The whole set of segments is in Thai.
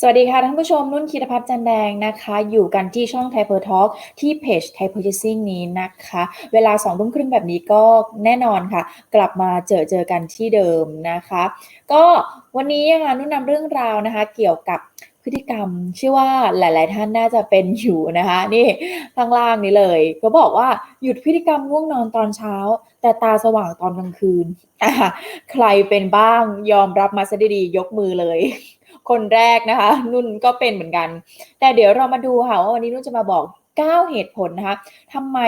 สวัสดีค่ะท่านผู้ชมนุ่นคิดพัฒน์จันแดงนะคะ อยู่กันที่ช่อง t ท p e r Talk ที่เพจ t ท p e r Purchasing นี้นะคะ เวลา2ทุ่มครึ่งแบบนี้ก็แน่นอนค่ะ กลับมาเจอเจอกันที่เดิมนะคะ ก็วันนี้ค่ะนุ่นนำเรื่องราวนะคะ เกี่ยวกับพฤติกรรมเชื่อว่าหลาย ๆ ท่านน่าจะเป็นอยู่นะคะ นี่ข้างล่างนี้เลยเขาบอกว่าหยุดพฤติกรรมง่วงนอนตอนเช้า แต่ตาสว่างตอนกลางคืน ใครเป็นบ้างยอมรับมาซะดีๆยกมือเลย คนแรกนะคะ นุ่นก็เป็นเหมือนกัน แต่เดี๋ยวเรามาดูค่ะว่าวันนี้นุ่นจะมาบอก9 เหตุผลนะคะทำไม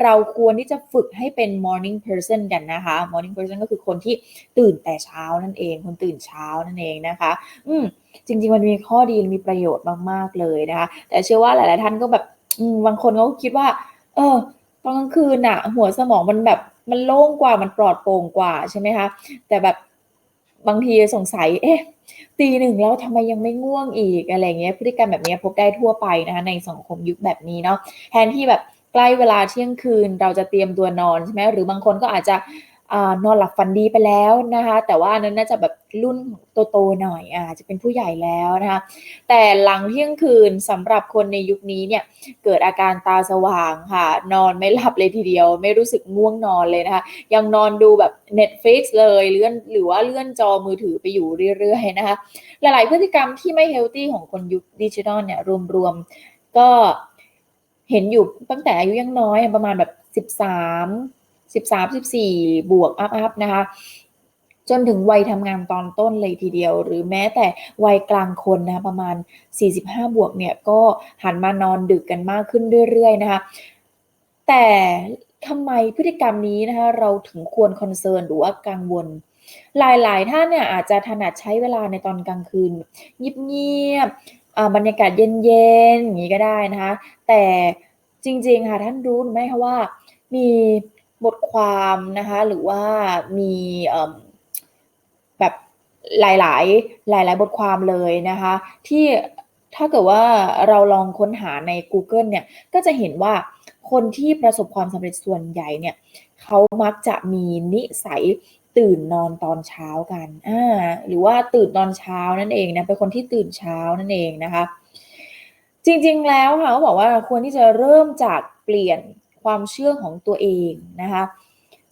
เราควรที่จะฝึกให้เป็น morning person กันนะคะ morning person ก็คือคนที่ตื่นแต่เช้านั่นเอง คนตื่นเช้านั่นเองนะคะ อืมจริง ๆ มันมีข้อดี มีประโยชน์มาก ๆ เลยนะคะ แต่เชื่อว่าหลาย ๆ ท่านก็แบบบางคนเขาคิดว่า เออ ตอนกลางคืนอะหัวสมองมันแบบ มันโล่งกว่า มันปลอดโปร่งกว่าใช่ไหมคะ แต่แบบ บางทีสงสัย เอ๊ะตีหนึ่งแล้วทำไมยังไม่ง่วงอีกอะไรเงี้ยพฤติกรรมแบบนี้พบได้ทั่วไปนะคะในสังคมยุคแบบนี้เนาะแทนที่แบบใกล้เวลาเที่ยงคืนเราจะเตรียมตัวนอนใช่ไหมหรือบางคนก็อาจจะ นอนหลับฝันดีไปแล้วนะคะ แต่ว่านั้นน่าจะแบบรุ่นโตๆหน่อยอาจจะเป็นผู้ใหญ่แล้วนะคะ แต่หลังเที่ยงคืนสำหรับคนในยุคนี้เนี่ยเกิดอาการตาสว่างค่ะ นอนไม่หลับเลยทีเดียว ไม่รู้สึกง่วงนอนเลยนะคะ ยังนอนดูแบบ Netflix เลยเลื่อนหรือว่าเลื่อนจอมือถือไปอยู่เรื่อยๆนะคะ หลายๆพฤติกรรมที่ไม่เฮลตี้ของคนยุคดิจิทัลเนี่ยรวมๆก็เห็นอยู่ตั้งแต่อายุยังน้อยประมาณแบบ 13 13 14 บวกอัพๆนะคะจนถึงวัยทำงานตอนต้นเลยทีเดียว หรือแม้แต่วัยกลางคนนะประมาณ 45 บวกเนี่ยก็หันมานอนดึกกันมากขึ้นเรื่อยๆนะคะแต่ทำไมพฤติกรรมนี้นะคะเราถึงควรคอนเซิร์นหรือว่ากังวล หลายๆท่านเนี่ยอาจจะถนัดใช้เวลาในตอนกลางคืนเงียบๆบรรยากาศเย็นๆอย่างนี้ก็ได้นะคะแต่จริงๆค่ะท่านรู้ไหมคะว่ามี บทความนะคะ หรือว่ามีแบบหลาย ๆ หลาย ๆ บทความเลยนะคะ ที่ถ้าเกิดว่าเราลองค้นหาใน Google เนี่ย ก็จะเห็นว่าคนที่ประสบความสำเร็จส่วนใหญ่เนี่ย เขามักจะมีนิสัยตื่นนอนตอนเช้ากันอ่าหรือว่าตื่นตอนเช้านั่นเองนะ เป็นคนที่ตื่นเช้านั่นเองนะคะ จริงๆแล้วค่ะเขาบอกว่าควรที่จะเริ่มจากเปลี่ยน ความเชื่อของตัวเองนะคะ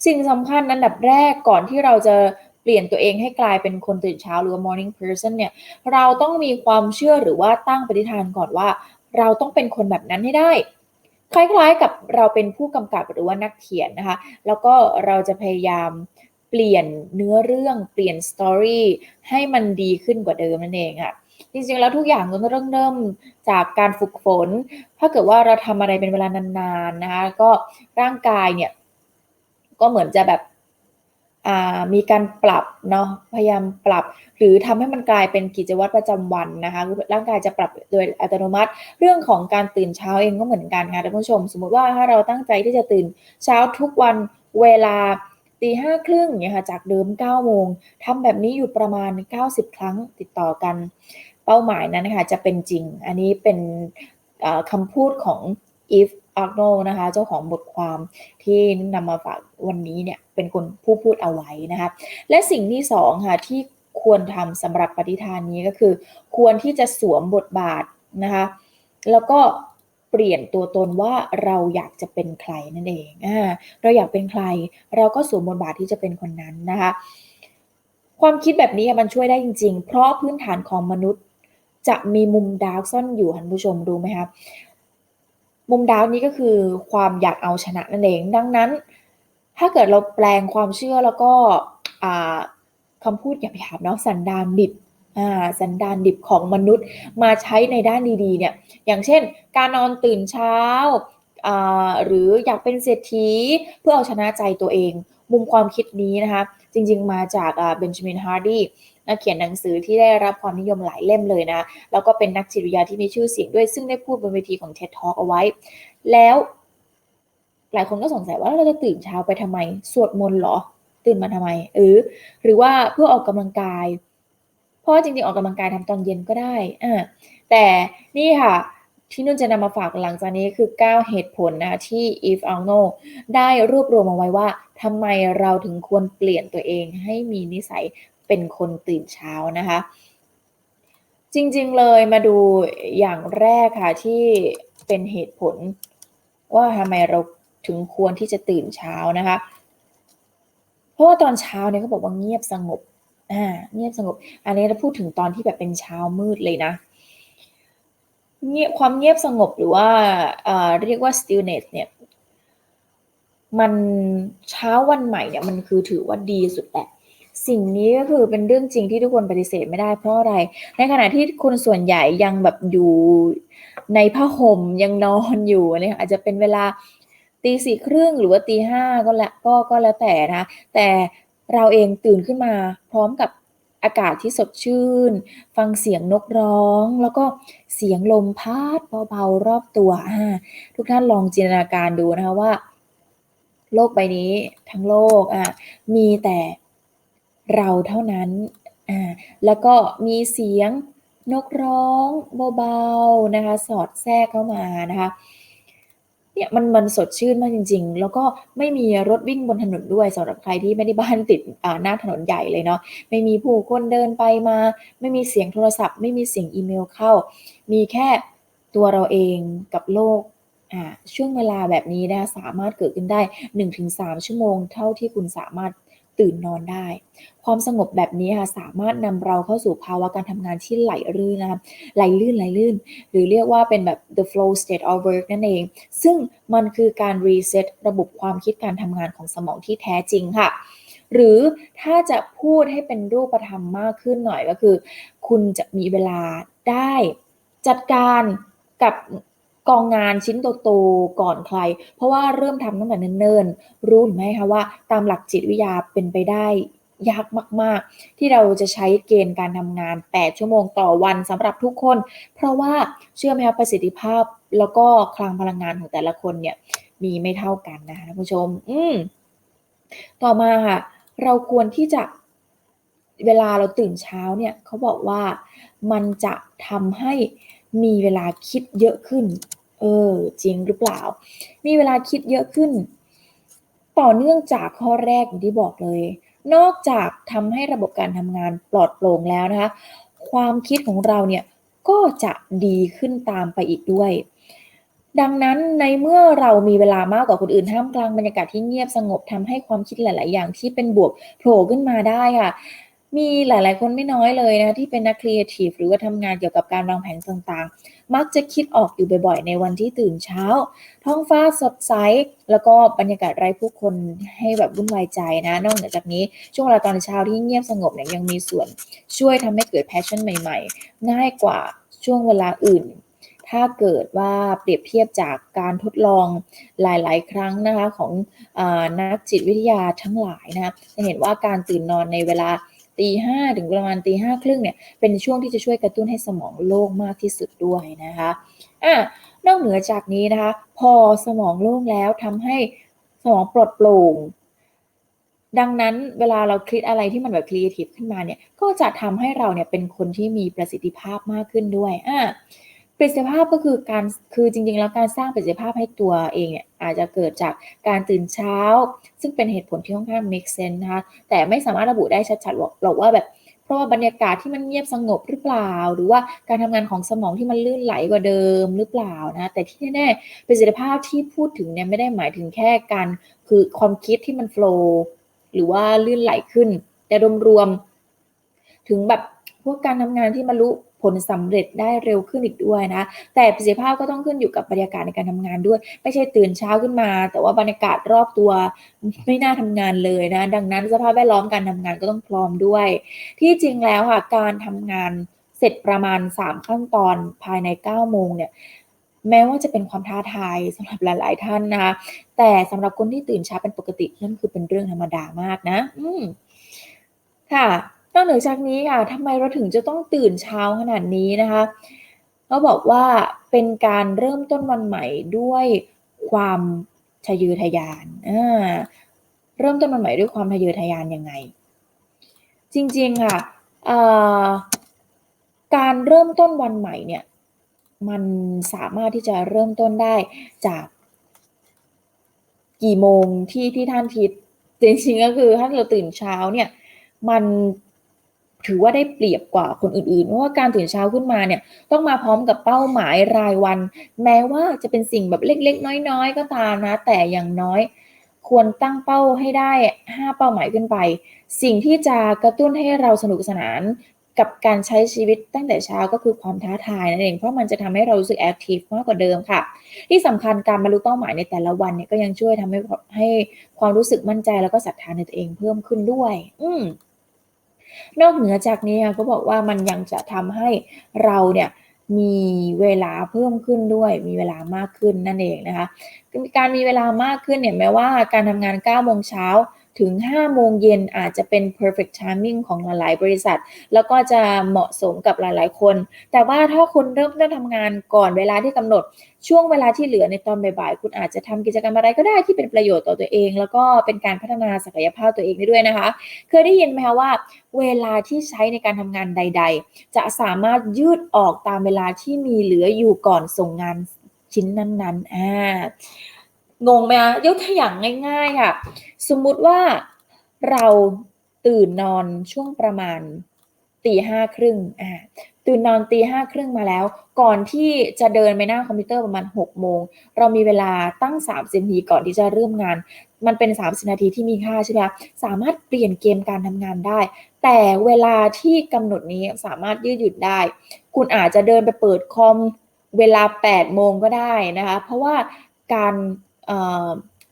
สิ่งสำคัญอันดับแรกก่อนที่เราจะเปลี่ยนตัวเองให้กลายเป็นคนตื่นเช้าหรือ morning person เนี่ยเราต้องมีความเชื่อหรือว่าตั้งปฏิฐานก่อนว่า เราต้องเป็นคนแบบนั้นให้ได้ คล้ายๆกับเราเป็นผู้กำกับหรือว่านักเขียนนะคะ แล้วก็เราจะพยายามเปลี่ยนเนื้อเรื่องเปลี่ยนสตอรี่ให้มันดีขึ้นกว่าเดิมนั่นเองค่ะ จริงๆ แล้วทุกอย่างก็เริ่มเริ่มจากการฝึกฝน ถ้าเกิดว่าเราทำอะไรเป็นเวลานานๆนะคะก็ร่างกายเนี่ยก็เหมือนจะแบบมีการปรับเนาะพยายามปรับ หรือทำให้มันกลายเป็นกิจวัตรประจำวันนะคะร่างกายจะปรับโดยอัตโนมัติ เรื่องของการตื่นเช้าเองก็เหมือนกันค่ะท่านผู้ชม สมมติว่าถ้าเราตั้งใจที่จะตื่นเช้าทุกวันเวลาตีห้าครึ่งเนี่ยค่ะจากเดิม9โมงทำแบบนี้อยู่ประมาณ 90 ครั้งติดต่อกัน เป้าหมายนั้นนะคะจะเป็นจริง อันนี้เป็นคำพูดของ if Arno นะคะ เจ้าของบทความที่นำมาฝากวันนี้เนี่ยเป็นคนผู้พูดเอาไว้นะคะ และสิ่งที่สองค่ะที่ควรทำสำหรับปฏิทานนี้ก็คือ ควรที่จะสวมบทบาทนะคะ แล้วก็เปลี่ยนตัวตนว่าเราอยากจะเป็นใครนั่นเองอ่าเราอยากเป็นใคร เราก็สวมบทบาทที่จะเป็นคนนั้นนะคะ ความคิดแบบนี้มันช่วยได้จริง ๆ เพราะพื้นฐานของมนุษย์ จะมีมุมดาร์กซ่อนอยู่ท่านผู้ชมรู้ไหมครับมุมดาร์กนี้ก็คือความอยากเอาชนะนั่นเอง ดังนั้น ถ้าเกิดเราแปลงความเชื่อแล้วก็คำพูดหยาบๆเนาะสันดานดิบสันดานดิบของมนุษย์มาใช้ในด้านดีๆเนี่ยอย่างเช่น การนอนตื่นเช้าหรืออยากเป็นเศรษฐีเพื่อเอาชนะใจตัวเอง มุมความคิดนี้นะคะ จริงๆมาจากเบนจามินฮาร์ดี นักเขียนหนังสือที่ได้รับความนิยมหลายเล่มเลยนะแล้วก็เป็นนักจิตวิทยาที่มีชื่อเสียงด้วย ซึ่งได้พูดบนเวทีของ TED Talk เอาไว้ แล้ว หลายคนก็สงสัยว่าเราจะตื่นเช้าไปทำไม สวดมนต์หรอ ตื่นมาทำไมเออหรือว่าเพื่อออกกำลังกาย เพราะจริงๆออกกำลังกายทำตอนเย็นก็ได้อ่าแต่นี่ค่ะที่นุ่นจะนำมาฝากหลังจากนี้คือ 9 เหตุผลนะที่ Eve Arno ได้รวบรวมมาไว้ว่าทำไมเราถึงควรเปลี่ยนตัวเองให้มีนิสัย เป็นคนตื่นเช้านะคะ จริงๆเลยมาดูอย่างแรกค่ะที่เป็นเหตุผล ว่าทำไมเราถึงควรที่จะตื่นเช้านะคะ เพราะว่าตอนเช้าเนี่ยเขาบอกว่าเงียบสงบอ่าเงียบสงบ อันนี้เราพูดถึงตอนที่แบบเป็นเช้ามืดเลยนะเงียบความเงียบสงบหรือว่าเรียกว่า stillness เนี่ยมันเช้าวันใหม่เนี่ยมันคือถือว่าดีสุดแหละ สิ่งนี้ก็คือเป็นเรื่องจริงที่ทุกคนปฏิเสธไม่ได้เพราะอะไร ในขณะที่คนส่วนใหญ่ยังแบบอยู่ในผ้าห่มยังนอนอยู่เนี่ยอาจจะเป็นเวลาตีสี่ครึ่งหรือว่าตีห้าก็แล้วก็ก็แล้วแต่นะแต่เราเองตื่นขึ้นมาพร้อมกับอากาศที่สดชื่น ฟังเสียงนกร้อง แล้วก็เสียงลมพัดเบาๆรอบตัวทุกท่านลองจินตนาการดูนะคะว่า โลกใบนี้ทั้งโลกอะมีแต่ เราเท่านั้นอ่าแล้วก็มีเสียงนกร้องเบาๆนะคะสอดแทรกเข้ามานะคะเนี่ยมันมันสดชื่นมากจริง ๆ แล้วก็ไม่มีรถวิ่งบนถนนด้วยสำหรับใครที่ไม่ได้บ้านติดหน้าถนนใหญ่เลยเนาะไม่มีผู้คนเดินไปมา ไม่มีเสียงโทรศัพท์ ไม่มีเสียงอีเมลเข้า มีแค่ตัวเราเองกับโลกช่วงเวลาแบบนี้นะสามารถเกิดขึ้นได้ 1-3 ชั่วโมง เท่าที่คุณสามารถ ตื่นนอนได้ ความสงบแบบนี้ค่ะสามารถนำเราเข้าสู่ภาวะการทำงานที่ไหลลื่นนะคะไหลลื่นไหลลื่น หรือเรียกว่าเป็นแบบ the flow state of work นั่นเอง ซึ่งมันคือการ reset ระบบความคิดการทำงานของสมองที่แท้จริงค่ะ หรือถ้าจะพูดให้เป็นรูปธรรมมากขึ้นหน่อยก็คือ คุณจะมีเวลาได้จัดการกับ กองงานชิ้นโตๆก่อนใคร เพราะว่าเริ่มทำตั้งแต่เนิ่นๆ รู้หรือไม่คะว่า ตามหลักจิตวิทยาเป็นไปได้ยากมาก ๆ ที่เราจะใช้เกณฑ์การทำงาน 8 ชั่วโมงต่อวันสำหรับทุกคน เพราะว่าเชื่อไหมคะประสิทธิภาพแล้วก็คลังพลังงานของแต่ละคนเนี่ยมีไม่เท่ากันนะคะท่านผู้ชม อืมต่อมาค่ะ เราควรที่จะเวลาเราตื่นเช้าเนี่ยเขาบอกว่ามันจะทำให้มีเวลาคิดเยอะขึ้น เออ จริงหรือเปล่า มีเวลาคิดเยอะขึ้น ต่อเนื่องจากข้อแรกอย่างที่บอกเลย นอกจากทำให้ระบบการทำงานปลอดโปร่งแล้วนะคะ ความคิดของเราเนี่ยก็จะดีขึ้นตามไปอีกด้วย ดังนั้นในเมื่อเรามีเวลามากกว่าคนอื่นท่ามกลางบรรยากาศที่เงียบสงบทำให้ความคิดหลาย ๆ อย่างที่เป็นบวกโผล่ขึ้นมาได้ค่ะ มีหลาย ๆ คนไม่น้อยเลยนะที่เป็นนักครีเอทีฟหรือว่าทำงานเกี่ยวกับการวางแผนต่างๆ มักจะคิดออกอยู่บ่อยๆ ในวันที่ตื่นเช้า ท้องฟ้าสดใส แล้วก็บรรยากาศไร้ผู้คนให้แบบวุ่นวายใจนะ นอกจากนี้ช่วงเวลาตอนเช้าที่เงียบสงบเนี่ยยังมีส่วนช่วยทำให้เกิดแพชชั่นใหม่ ๆ ง่ายกว่าช่วงเวลาอื่นถ้าเกิดว่าเปรียบเทียบจากการทดลองหลาย ๆ ครั้งนะคะของอนักจิตวิทยาทั้งหลายนะจะเห็นว่าการตื่นนอนในเวลา ตีห้าถึงประมาณตีห้าครึ่งเนี่ยเป็นช่วงที่จะช่วยกระตุ้นให้สมองโล่งมากที่สุดด้วยนะคะอะนอกเหนือจากนี้นะคะ พอสมองโล่งแล้วทำให้สมองปลดโปร่งดังนั้นเวลาเราคิดอะไรที่มันแบบครีเอทีฟขึ้นมาเนี่ย ก็จะทำให้เราเนี่ยเป็นคนที่มีประสิทธิภาพมากขึ้นด้วยอะ ประสิทธิภาพก็คือการคือจริงๆ แล้วการสร้างประสิทธิภาพให้ตัวเองเนี่ยอาจจะเกิดจากการตื่นเช้า ซึ่งเป็นเหตุผลที่ค่อนข้าง make sense นะคะแต่ไม่สามารถระบุได้ชัดๆหรอกว่าแบบเพราะว่าบรรยากาศที่มันเงียบสงบหรือเปล่า หรือว่าการทำงานของสมองที่มันลื่นไหลกว่าเดิมหรือเปล่านะแต่ที่แน่ๆประสิทธิภาพที่พูดถึงเนี่ยไม่ได้หมายถึงแค่การคือความคิดที่มันโฟล์หรือว่าลื่นไหลขึ้น แต่รวมๆถึงแบบพวกการทำงานที่มันรู้ ผลสำเร็จได้เร็วขึ้นอีกด้วยนะ แต่ประสิทธิภาพก็ต้องขึ้นอยู่กับบรรยากาศในการทำงานด้วย ไม่ใช่ตื่นเช้าขึ้นมา แต่ว่าบรรยากาศรอบตัวไม่น่าทำงานเลยนะ ดังนั้นสภาพแวดล้อมการทำงานก็ต้องพร้อมด้วย ที่จริงแล้วค่ะการทำงานเสร็จประมาณ 3 ขั้นตอนภายใน 9 โมงเนี่ยแม้ว่าจะเป็นความท้าทายสำหรับหลาย ๆ ท่านนะคะแต่สำหรับคนที่ตื่นเช้าเป็นปกตินั่นคือเป็นเรื่องธรรมดามากนะ อืมค่ะ นอกเหนือจากนี้ค่ะทำไมเราถึงจะต้องตื่นเช้าขนาดนี้นะคะเขาบอกว่าเป็นการเริ่มต้นวันใหม่ด้วยความทะเยอทะยานอ่าเริ่มต้นวันใหม่ด้วยความทะเยอทะยานยังไง จริงๆค่ะการเริ่มต้นวันใหม่เนี่ยมันสามารถที่จะเริ่มต้นได้จาก กี่โมงที่ที่ท่านคิดจริงๆก็คือถ้าเราตื่นเช้าเนี่ยมัน ถือว่าได้เปรียบกว่าคนอื่นๆ เพราะว่าการตื่นเช้าขึ้นมาเนี่ยต้องมาพร้อมกับเป้าหมายรายวัน แม้ว่าจะเป็นสิ่งแบบเล็กๆ น้อยๆ ก็ตามนะ แต่อย่างน้อย ควรตั้งเป้าให้ได้ 5 เป้าหมายขึ้นไป สิ่งที่จะกระตุ้นให้เราสนุกสนานกับการใช้ชีวิตตั้งแต่เช้าก็คือความท้าทายนั่นเอง เพราะมันจะทำให้เรารู้สึกแอคทีฟมากกว่าเดิมค่ะ ที่สำคัญการบรรลุเป้าหมายในแต่ละวันเนี่ยก็ยังช่วยทำให้ให้ความรู้สึกมั่นใจแล้วก็ศรัทธาในตัวเองเพิ่มขึ้นด้วย อืม นอกเหนือจากนี้ก็บอกว่ามันยังจะทำให้เราเนี่ยมีเวลาเพิ่มขึ้นด้วยมีเวลามากขึ้นนั่นเองนะคะการมีเวลามากขึ้นเนี่ยแม้ว่าการทำงาน9โมงเช้า ถึง 5 โมงเย็นอาจจะเป็น perfect timing ของหลาย ๆ บริษัท แล้วก็จะเหมาะสมกับหลาย ๆ คน แต่ว่าถ้าคุณเริ่มต้นทำงานก่อนเวลาที่กำหนด ช่วงเวลาที่เหลือในตอนบ่าย ๆ คุณอาจจะทำกิจกรรมอะไรก็ได้ที่เป็นประโยชน์ต่อตัวเอง แล้วก็เป็นการพัฒนาศักยภาพตัวเองได้ด้วยนะคะ เคยได้ยินไหมคะว่า เวลาที่ใช้ในการทำงานใด ๆ จะสามารถยืดออกตามเวลาที่มีเหลืออยู่ก่อนส่งงานชิ้นนั้นๆอ่า งงไหมคะยกตัวอย่างง่าย ๆ ค่ะ สมมุติว่าเราตื่นนอนช่วงประมาณตีห้าครึ่งอ่าตื่นนอนตีห้าครึ่งมาแล้ว ก่อนที่จะเดินไปหน้าคอมพิวเตอร์ประมาณ6โมง เรามีเวลาตั้ง30นาทีก่อนที่จะเริ่มงาน มันเป็น30นาทีที่มีค่าใช่ไหมคะสามารถเปลี่ยนเกมการทำงานได้ แต่เวลาที่กำหนดนี้สามารถยืดหยุ่นได้ คุณอาจจะเดินไปเปิดคอมเวลา8โมงก็ได้นะคะ เพราะว่าการ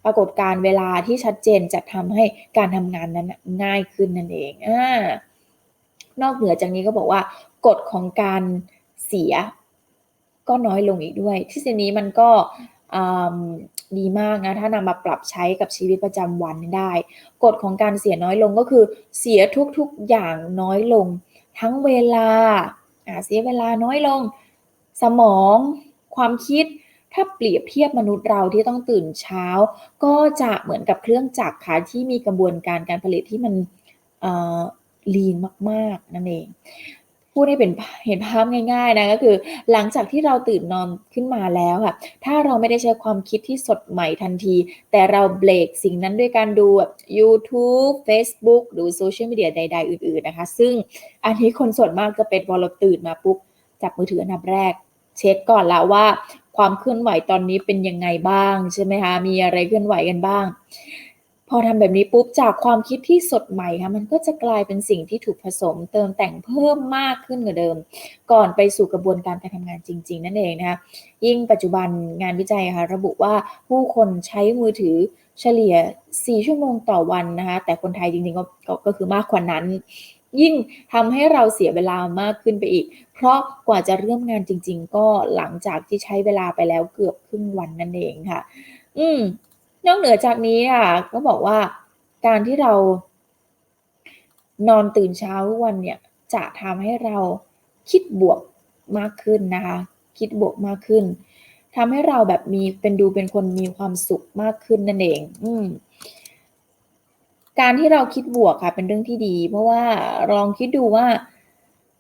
ปรากฏการเวลาที่ชัดเจนจะทำให้การทำงานนั้นง่ายขึ้นนั่นเองอนอกเหนือจากนี้ก็บอกว่ากฎของการเสียก็น้อยลงอีกด้วยที่สินี้มันก็ดีมากนะ ถ้านำมาปรับใช้กับชีวิตประจำวันได้ กฎของการเสียน้อยลงก็คือเสียทุกๆอย่างน้อยลง ทั้งเวลาเสียเวลาน้อยลง สมอง ความคิด ถ้าเปรียบเทียบมนุษย์เราที่ต้องตื่นเช้า ก็จะเหมือนกับเครื่องจักรค่ะที่มีกระบวนการการผลิตที่มันลีนมากๆนั่นเองพูดให้เป็นเห็นภาพง่าย ๆ นะก็คือ หลังจากที่เราตื่นนอนขึ้นมาแล้วค่ะ ถ้าเราไม่ได้ใช้ความคิดที่สดใหม่ทันที แต่เราเบรกสิ่งนั้นด้วยการดูแบบ YouTube Facebook หรือโซเชียลมีเดียใด ๆ อื่น ๆ นะคะ ซึ่งอันนี้คนส่วนมากจะเป็นพอเราตื่นมาปุ๊บจับมือถืออันดับแรก เช็คก่อนแล้วว่า ความเคลื่อนไหวตอนนี้เป็นยังไงบ้างใช่ไหมคะมีอะไรเคลื่อนไหวกันบ้าง พอทำแบบนี้ปุ๊บจากความคิดที่สดใหม่ค่ะมันก็จะกลายเป็นสิ่งที่ถูกผสมเติมแต่งเพิ่มมากขึ้นกว่าเดิม ก่อนไปสู่กระบวนการการทำงานจริง ๆ นั่นเองนะคะยิ่งปัจจุบันงานวิจัยค่ะระบุว่าผู้คนใช้มือถือเฉลี่ย 4 ชั่วโมงต่อวันนะคะแต่คนไทยจริงๆก็ก็คือมากกว่านั้น ยิ่งทำให้เราเสียเวลามากขึ้นไปอีก เพราะกว่าจะเริ่มงานจริง ๆ ก็หลังจากที่ใช้เวลาไปแล้วเกือบครึ่งวันนั่นเองค่ะ อืมนอกเหนือจากนี้ค่ะ ก็บอกว่าการที่เรานอนตื่นเช้าทุกวันเนี่ยจะทำให้เราคิดบวกมากขึ้นนะคะ คิดบวกมากขึ้นทำให้เราแบบมีเป็นดูเป็นคนมีความสุขมากขึ้นนั่นเอง อืม การที่เราคิดบวกค่ะ เป็นเรื่องที่ดี เพราะว่าลองคิดดูว่า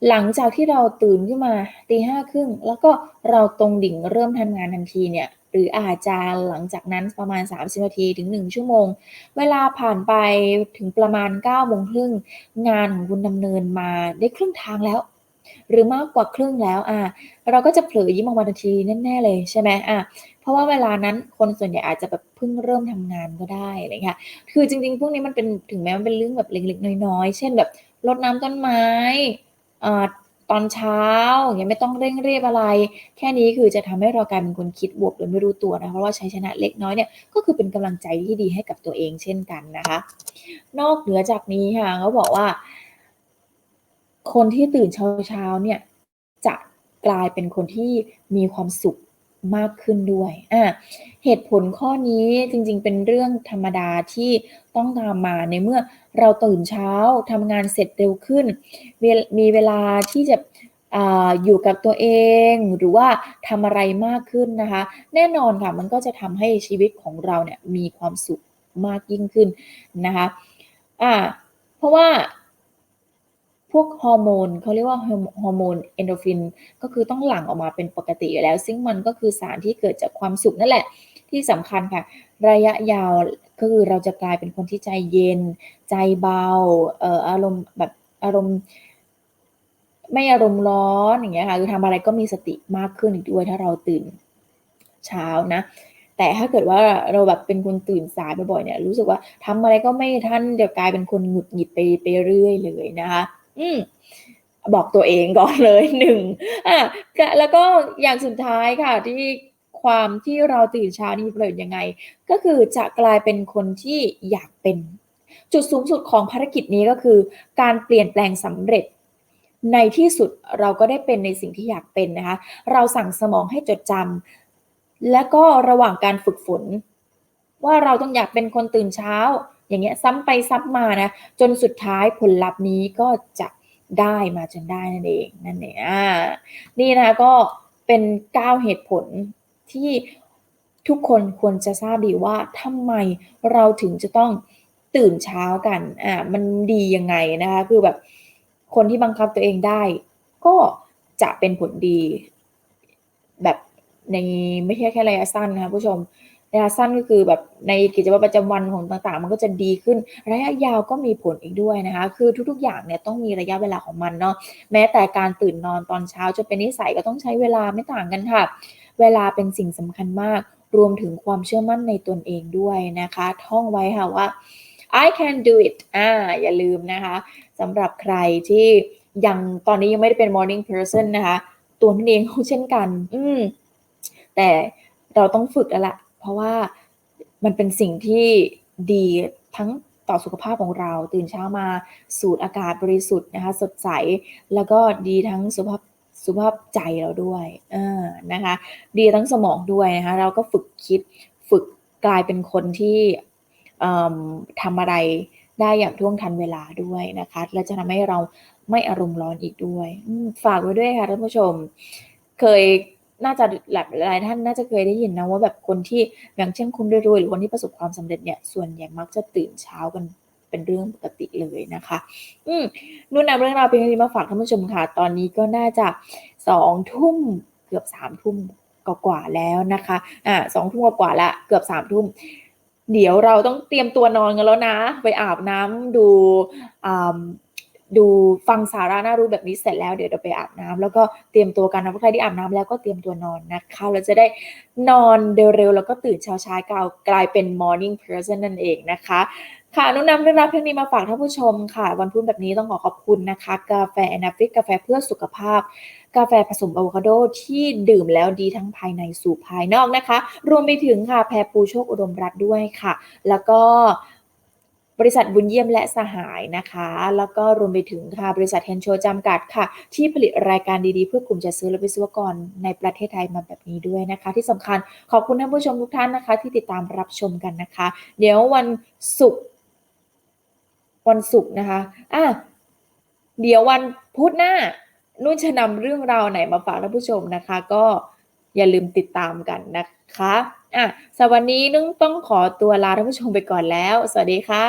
หลังจากที่เราตื่นขึ้นมาตีห้าครึ่งแล้วก็เราตรงดิ่งเริ่มทำงานทันทีเนี่ยหรืออาจจะหลังจากนั้นประมาณ 30นาทีถึง 1 ชั่วโมง เวลาผ่านไปถึงประมาณ9โมงครึ่งงานของคุณดำเนินมาได้ครึ่งทางแล้ว หรือมากกว่าครึ่งแล้วอะเราก็จะเผลอยิ้มออกมาทันทีแน่ๆเลยใช่ไหมอะเพราะว่าเวลานั้นคนส่วนใหญ่อาจจะแบบเพิ่งเริ่มทำงานก็ได้อะไรเงี้ยคือจริง ๆ พวกนี้มันเป็นถึงแม้มันเป็นเรื่องแบบเล็กๆน้อยๆ เช่นแบบรดน้ำต้นไม้อ่าตอนเช้าอย่างเงี้ยไม่ต้องเร่งเรีบอะไร แค่นี้คือจะทำให้เรากลายเป็นคนคิดบวกโดยไม่รู้ตัวนะเพราะว่าใช้ชนะเล็กน้อยเนี่ยก็คือเป็นกำลังใจที่ดีให้กับตัวเองเช่นกันนะคะ นอกเหนือจากนี้ค่ะเขาบอกว่า คนที่ตื่นเช้าๆเนี่ยจะกลายเป็นคนที่มีความสุขมากขึ้นด้วยอะเหตุผลข้อนี้จริงๆ เป็นเรื่องธรรมดาที่ต้องตามมาในเมื่อเราตื่นเช้าทำงานเสร็จเร็วขึ้น มีเวลาที่จะออยู่กับตัวเองหรือว่าทำอะไรมากขึ้นนะคะ แน่นอนค่ะมันก็จะทำให้ชีวิตของเราเนี่ยมีความสุขมากยิ่งขึ้นนะคะอ่าเพราะว่า วกฮอร์โมนเขาเรียกว่าฮอร์โมนเอนโดฟินก็คือต้องหลั่งออกมาเป็นปกติอยู่แล้ว ซึ่งมันก็คือสารที่เกิดจากความสุขนั่นแหละ ที่สำคัญค่ะ ระยะยาวก็คือเราจะกลายเป็นคนที่ใจเย็น ใจเบาเอ่ออารมณ์แบบอารมณ์ไม่อารมณ์ร้อนอย่างเงี้ยค่ะคือทำอะไรก็มีสติมากขึ้นอีกด้วยถ้าเราตื่นเช้านะ แต่ถ้าเกิดว่าเราแบบเป็นคนตื่นสายบ่อยๆเนี่ยรู้สึกว่าทำอะไรก็ไม่ทันเดี๋ยวกลายเป็นคนหงุดหงิดไปไปเรื่อยเลยนะคะ อืมบอกตัวเองก่อนเลยหนึ่งอะแล้วก็อย่างสุดท้ายค่ะที่ความที่เราตื่นเช้านี่มีประโยชน์ยังไง ก็คือจะกลายเป็นคนที่อยากเป็น จุดสูงสุดของภารกิจนี้ก็คือ การเปลี่ยนแปลงสำเร็จ ในที่สุดเราก็ได้เป็นในสิ่งที่อยากเป็นนะคะ เราสั่งสมองให้จดจำและก็ระหว่างการฝึกฝน ว่าเราต้องอยากเป็นคนตื่นเช้า อย่างเงี้ยซ้ำไปซ้ำมานะจนสุดท้ายผลลัพธ์นี้ก็จะได้มาจนได้นั่นเองนั่นเองอ่านี่นะคะก็เป็น 9 เหตุผลที่ทุกคนควรจะทราบดีว่าทำไมเราถึงจะต้องตื่นเช้ากันอ่ามันดียังไงนะคะคือแบบคนที่บังคับตัวเองได้ ก็จะเป็นผลดีแบบในไม่ใช่แค่ระยะสั้นนะคะผู้ชม ระยะสั้นก็คือแบบในกิจวัตรประจำวันของต่างๆ มันก็จะดีขึ้น ระยะยาวก็มีผลอีกด้วยนะคะ คือทุกๆ อย่างเนี่ยต้องมีระยะเวลาของมันเนาะ แม้แต่การตื่นนอนตอนเช้าจะเป็นนิสัยก็ต้องใช้เวลาไม่ต่างกันค่ะ เวลาเป็นสิ่งสำคัญมาก รวมถึงความเชื่อมั่นในตนเองด้วยนะคะ ท่องไว้ค่ะว่า I can do it อ่า อย่าลืมนะคะสำหรับใครที่ยังตอนนี้ยังไม่ได้เป็น morning person นะคะ ตัวนั่นเองเขาเช่นกัน อืมแต่เราต้องฝึกแล้วละ ราะว่ามันเป็นสิ่งที่ดีทั้งต่อสุขภาพของเราตื่นเช้ามาสูดอากาศบริสุทธิ์นะคะสดใสแล้วก็ดีทั้งสุขภาพสุขภาพใจเราด้วยเออนะคะ ดีทั้งสมองด้วยนะคะเราก็ฝึกคิดฝึกกลายเป็นคนที่ทำอะไรได้อย่างท่วงทันเวลาด้วยนะคะและจะทำให้เราไม่อารมณ์ร้อนอีกด้วย ฝากไว้ด้วยค่ะท่านผู้ชม เคย น่าจะหลายหลายท่านน่าจะเคยได้ยินนะว่าแบบคนที่อย่างเช่นคนรวยๆหรือคนที่ประสบความสำเร็จเนี่ยส่วนใหญ่มักจะตื่นเช้ากันเป็นเรื่องปกติเลยนะคะ อืมนุ่นนำเรื่องราวเพียงนี้มาฝากท่านผู้ชมค่ะ ตอนนี้ก็น่าจะสองทุ่มเกือบสามทุ่มกว่าแล้วนะคะ อ่าสองทุ่มกว่าละเกือบสามทุ่ม เดี๋ยวเราต้องเตรียมตัวนอนกันแล้วนะ ไปอาบน้ำดูอ่า ดูฟังสาระน่ารู้แบบนี้เสร็จแล้วเดี๋ยวเราไปอาบน้ำแล้วก็เตรียมตัวกันนะใครที่อาบน้ำแล้วก็เตรียมตัวนอนนะคะเราจะได้นอนเร็วๆแล้วก็ตื่นเช้าๆกกลายเป็น morning person นั่นเองนะคะค่ะนุ่นนำเรื่องราวเพียงนี้มาฝากท่านผู้ชมค่ะ วันพุธแบบนี้ต้องขอขอบคุณนะคะ กาแฟแอนาฟิกกาแฟเพื่อสุขภาพ กาแฟผสมอะโวคาโดที่ดื่มแล้วดีทั้งภายในสู่ภายนอกนะคะ รวมไปถึงค่ะแพรปูโชคอุดมรัตด้วยค่ะ แล้วก็ บริษัทบุญเยี่ยมและสหายนะคะ แล้วก็รวมไปถึงค่ะบริษัทเฮนโชจำกัดค่ะ ที่ผลิตรายการดีๆ เพื่อกลุ่มจัดซื้อและวิศวกรในประเทศไทยมาแบบนี้ด้วยนะคะ ที่สำคัญขอบคุณท่านผู้ชมทุกท่านนะคะ ที่ติดตามรับชมกันนะคะ เดี๋ยววันศุกร์วันศุกร์นะคะอะเดี๋ยววันพุธหน้านุ่นจะนำเรื่องราวไหนมาฝากท่านผู้ชมนะคะ ก็อย่าลืมติดตามกันนะคะอะสวัสดีนุ่งต้องขอตัวลาท่านผู้ชมไปก่อนแล้ว สวัสดีค่ะ